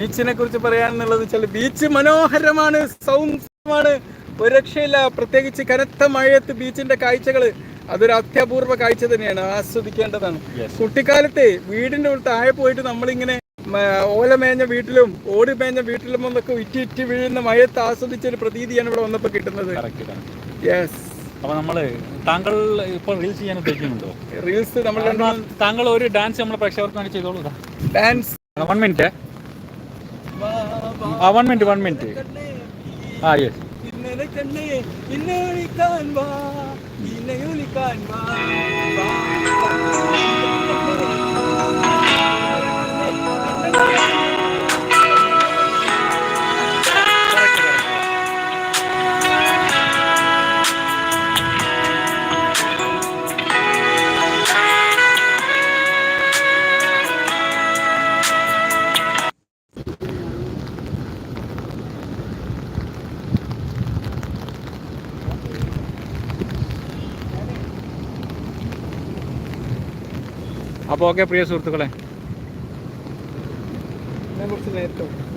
ബീച്ചിനെ കുറിച്ച് പറയാനുള്ളത് വെച്ചാൽ ബീച്ച് മനോഹരമാണ് സൗന്ദര്യമാണ് ഒരു രക്ഷയില്ല പ്രത്യേകിച്ച് കനത്ത മഴയത്ത് ബീച്ചിന്റെ കാഴ്ചകൾ അതൊരു അത്യപൂർവ കാഴ്ച തന്നെയാണ്. ആസ്വദിക്കേണ്ടതാണ്. കുട്ടിക്കാലത്തെ വീടിന്റെ താഴെ പോയിട്ട് നമ്മളിങ്ങനെ ഓല മേഞ്ഞ വീട്ടിലും ഓടി മേഞ്ഞ വീട്ടിലും ഒന്നൊക്കെ ഇറ്റി ഇറ്റി വീഴുന്ന മഴയത്ത് ആസ്വദിച്ച ഒരു പ്രതീതിയാണ് ഇവിടെ വന്നപ്പോൾ കിട്ടുന്നത്. യെസ് അപ്പൊ നമ്മൾ താങ്കൾ ഇപ്പോൾ റീൽസ് ചെയ്യാൻ ഉദ്ദേശിക്കുന്നുണ്ടോ? റീൽസ് നമ്മൾ താങ്കൾ ഒരു ഡാൻസ് നമ്മൾ പ്രേക്ഷകർക്ക് വേണ്ടി ചെയ്തോളൂ ഡാൻസ് വൺ മിനിറ്റ് ആ വൺ മിനിറ്റ് വൺ മിനിറ്റ് ആ യെസ് ഇന്നലെ കണ്ണേ ഇന്നെ വിളിക്കാൻ അപ്പോൾ ഓക്കെ പ്രിയ സുഹൃത്തുക്കളെ. കുറിച്ച്